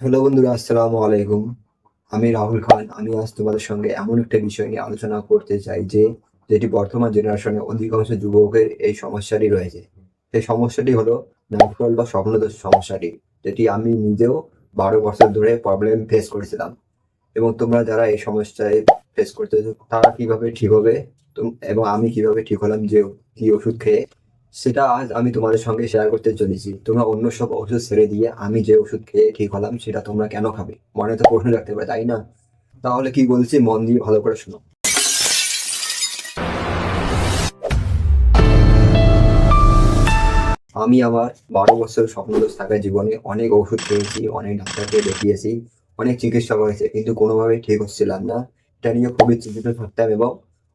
Hello বন্ধুরা, আসসালামু আলাইকুম। আমি রাহুল খান। আমি আজ তোমাদের সঙ্গে এমন একটা বিষয় নিয়ে আলোচনা করতে চাই যে, যেটি বর্তমান জেনারেশনে অধিকাংশ যুবকের এই সমস্যাটি রয়েছে। সেই সমস্যাটি হলো নাইটফল বা স্বপ্নদোষ সমস্যাটি, যেটি আমি নিজেও বারো বছর ধরে প্রবলেম ফেস করেছিলাম। এবং তোমরা যারা এই সমস্যায় ফেস করতেছো, তারা কীভাবে ঠিক হবে? এবং আমি কীভাবে ঠিক হলাম যে, কি ওষুধ খেয়ে সেটা আজ আমি তোমাদের সঙ্গে শেয়ার করতে চলেছি। তোমরা অন্য সব ওষুধ ছেড়ে দিয়ে আমি যে ওষুধ খেয়ে ঠিক হলাম, সেটা তোমরা কেন খাবে? মনে তো প্রশ্ন রাখতে পারে, তাই না? তাহলে কি বলছি, মন দিয়ে ভালো করে শোনো। আমি আমার বারো বছর স্বপ্নদোষ থাকা জীবনে অনেক ওষুধ খেয়েছি, অনেক ডাক্তারকে দেখিয়েছি, অনেক চিকিৎসা করেছে কিন্তু কোনোভাবেই ঠিক হচ্ছিলাম না। এটা নিয়ে খুবই চিন্তিত থাকতাম এবং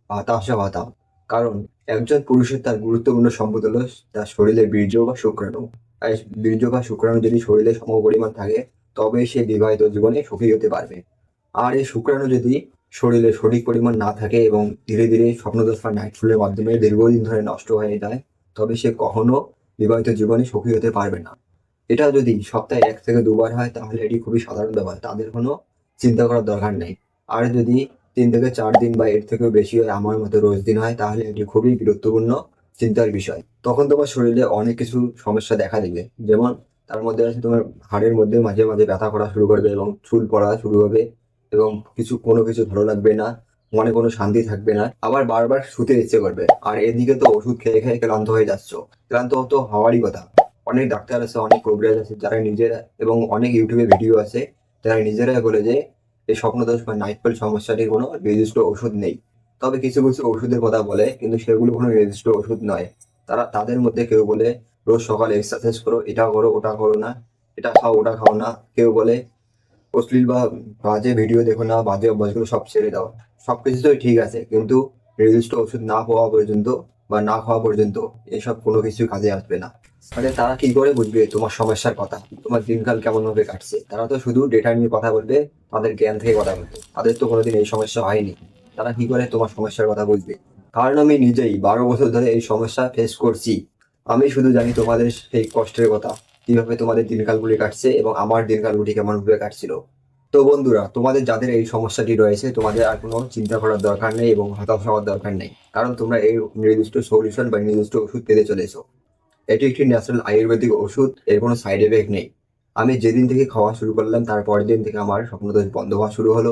হতাশা হতাম কারণ একজন পুরুষের তার গুরুত্বপূর্ণ সম্পদ হলো তার শরীরে বীর্য বা শুক্রাণু। আর বীর্য বা শুক্রাণু যদি শরীরে সমপরিমাণ থাকে, তবে সে বিবাহিত জীবনে সুখী হতে পারবে। আর এই শুক্রাণু যদি শরীরে সঠিক পরিমাণ না থাকে এবং ধীরে ধীরে স্বপ্নদোষ বা নাইটফুলের মাধ্যমে দীর্ঘদিন ধরে নষ্ট হয়ে যায়, তবে সে কখনো বিবাহিত জীবনে সুখী হতে পারবে না। এটা যদি সপ্তাহে এক থেকে দুবার হয়, তাহলে এটি খুবই সাধারণ ব্যাপার। তাদের কোনো চিন্তা করার দরকার নেই। আর যদি তিন থেকে চার দিন বা এর থেকেও বেশি হয়, আমার মতো রোজ দিন হয়, তাহলে এটি খুবই গুরুত্বপূর্ণ চিন্তার বিষয়। তখন তোমার শরীরে অনেক কিছু সমস্যা দেখা দিবে, যেমন তার মধ্যে আছে তোমার হাড়ের মধ্যে মাঝে মাঝে ব্যথা করা শুরু করবে এবং চুল পড়া শুরু হবে এবং কিছু, কোনো কিছু ভালো লাগবে না, মনে কোনো শান্তি থাকবে না, আবার বারবার শুতে ইচ্ছে করবে। আর এদিকে তো ওষুধ খেয়ে খেয়ে ক্লান্ত হয়ে যাচ্ছ, ক্লান্ত তো হওয়ারই কথা। অনেক ডাক্তার আছে, অনেক প্রোগ্রাম আছে, যারা নিজেরা এবং অনেক ইউটিউবে ভিডিও আছে, যারা নিজেরাই বলে যে এই স্বপ্নদোষ বা নাইটফল সমস্যাটির কোনো নির্দিষ্ট ওষুধ নেই। তবে কিছু কিছু ওষুধের কথা বলে, কিন্তু সেগুলো কোনো নির্দিষ্ট ওষুধ নয়। তারা তাদের মধ্যে কেউ বলে, রোজ সকালে এক্সারসাইজ করো, এটা করো, ওটা করো না, এটা খাও, ওটা খাও না। কেউ বলে, অশ্লীল বা বাজে ভিডিও দেখো না, বাজে অভ্যাসগুলো সব ছেড়ে দাও। সব কিছুই ঠিক আছে, কিন্তু নির্দিষ্ট ওষুধ না পাওয়া পর্যন্ত বা না খাওয়া পর্যন্ত এসব কোনো কিছু কাজে আসবে না। মানে তারা কি করে বুঝবে তোমার সমস্যার কথা? তোমার দিনকাল কেমন ভাবে কাটছে? তারা তো শুধু ডেটা নিয়ে কথা বলবে, তাদের জ্ঞান থেকে কথা বলবে। তাদের তো কোনোদিন এই সমস্যা হয়নি। তারা কি করে তোমার সমস্যার কথা বুঝবে? কারণ আমি নিজেই বারো বছর ধরে এই সমস্যা ফেস করছি। আমি শুধু জানি তোমাদের সেই কষ্টের কথা, কীভাবে তোমাদের দিনকালগুলি কাটছে এবং আমার দিনকালগুলি কেমন ভাবে কাটছিল। তো বন্ধুরা, তোমাদের যাদের এই সমস্যাটি রয়েছে, তোমাদের আর কোনো চিন্তা করার দরকার নেই এবং হতাশ হওয়ার দরকার নেই। কারণ তোমরা এই নির্দিষ্ট সলিউশন বা নির্দিষ্ট ওষুধ পেতে চলেছো। এটি একটি ন্যাচারাল আয়ুর্বেদিক ওষুধ, এর কোনো সাইড এফেক্ট নেই। আমি যেদিন থেকে খাওয়া শুরু করলাম, তার পরের দিন থেকে আমার স্বপ্নদোষ বন্ধ হওয়া শুরু হলো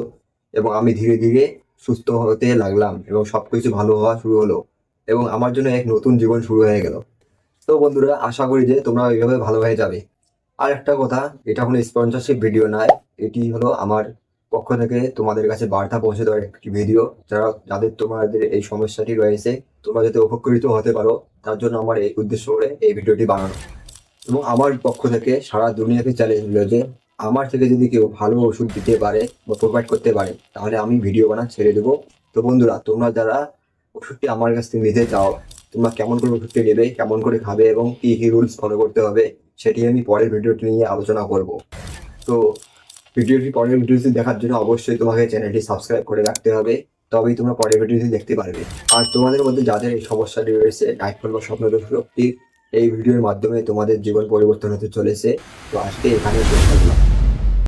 এবং আমি ধীরে ধীরে সুস্থ হতে লাগলাম এবং সব কিছু ভালো হওয়া শুরু হলো এবং আমার জন্য এক নতুন জীবন শুরু হয়ে গেল। তো বন্ধুরা, আশা করি যে তোমরা এইভাবে ভালো হয়ে যাবে। আর একটা কথা, এটা কোনো স্পন্সরশিপ ভিডিও নয়, এটি হলো আমার পক্ষ থেকে তোমাদের কাছে বার্তা পৌঁছে দেওয়ার একটি ভিডিও, যারা, যাদের তোমাদের এই সমস্যাটি রয়েছে, তোমরা যাতে উপকৃত হতে পারো, তার জন্য আমার এই উদ্দেশ্য করে এই ভিডিওটি বানানো। এবং আমার পক্ষ থেকে সারা দুনিয়াকে চ্যালেঞ্জ হলো যে, আমার থেকে যদি কেউ ভালো ওষুধ দিতে পারে বা প্রোভাইড করতে পারে, তাহলে আমি ভিডিও বানা ছেড়ে দেবো। তো বন্ধুরা, তোমরা যারা ওষুধটি আমার কাছ থেকে নিতে চাও, তোমরা কেমন করে ওষুধটি নেবে, কেমন করে খাবে এবং কী কী রুলস ফলো করতে হবে, সেটি আমি পরের ভিডিওটি নিয়ে আলোচনা করব। তো ভিডিওটি পরের ভিডিওটি দেখার জন্য অবশ্যই তোমাকে চ্যানেলটি সাবস্ক্রাইব করে রাখতে হবে। তবেই তোমরা পরের ভিডিওটি দেখতে পারবে। আর তোমাদের মধ্যে যাদের এই সমস্যাটি রয়েছে নাইটফল বা স্বপ্নদোষ রোগটি এই ভিডিওর মাধ্যমে তোমাদের জীবন পরিবর্তন হতে চলেছে। তো আজকে এখানে শেষ করলাম।